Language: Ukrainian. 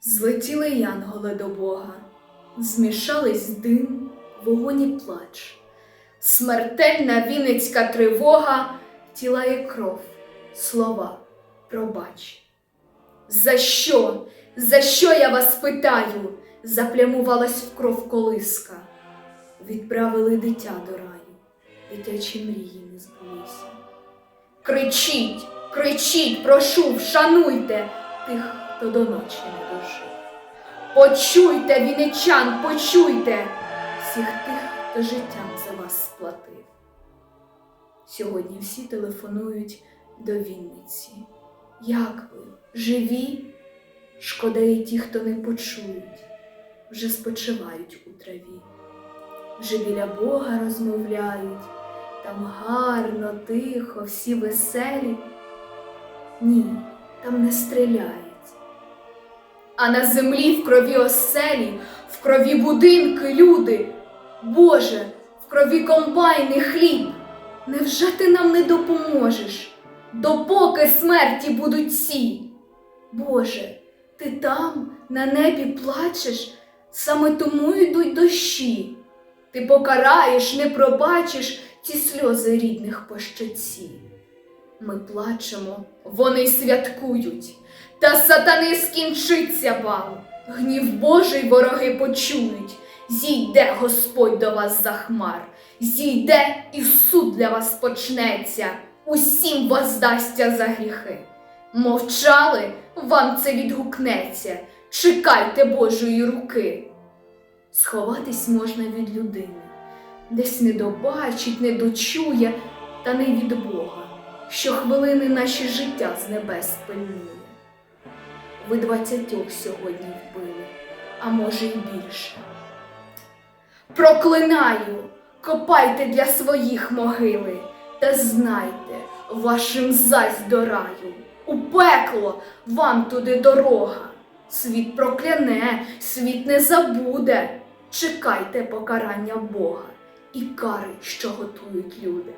Злетіли янголи до Бога, змішались дим, вогонь і плач. Смертельна вінницька тривога, тіла і кров, слова, пробач. За що? За що я вас питаю? Заплямувалась в кров колиска. Відправили дитя до раю, дитячі мрії не збулися. Кричіть, кричіть, прошу, вшануйте тих, хто до ночі не дожив. Почуйте, віничан, почуйте всіх тих, хто життям за вас сплатив. Сьогодні всі телефонують до Вінниці. Як ви? Живі? Шкода і ті, хто не почують, вже спочивають у траві. Вже біля Бога розмовляють, там гарно, тихо, всі веселі. Ні, там не стріляють. А на землі в крові оселі, в крові будинки, люди. Боже, в крові комбайни хліб. Невже ти нам не допоможеш, допоки смерті будуть всі? Боже, ти там на небі плачеш, саме тому йдуть дощі. Ти покараєш, не пробачиш ці сльози рідних по щоці. Ми плачемо, вони святкують, та сатани скінчиться бал. Гнів Божий вороги почують. Зійде Господь до вас за хмар, зійде і суд для вас почнеться, усім воздасться за гріхи. Мовчали, вам це відгукнеться, чекайте Божої руки. Сховатись можна від людини, десь не добачить, не дочує, та не від Бога, що хвилини наші життя з небес пильнує. Ви двадцятьох сьогодні вбили, а може й більше. Проклинаю, копайте для своїх могили, та знайте, вашим зась до раю, у пекло вам туди дорога. Світ прокляне, світ не забуде. Чекайте покарання Бога і кари, що готують люди.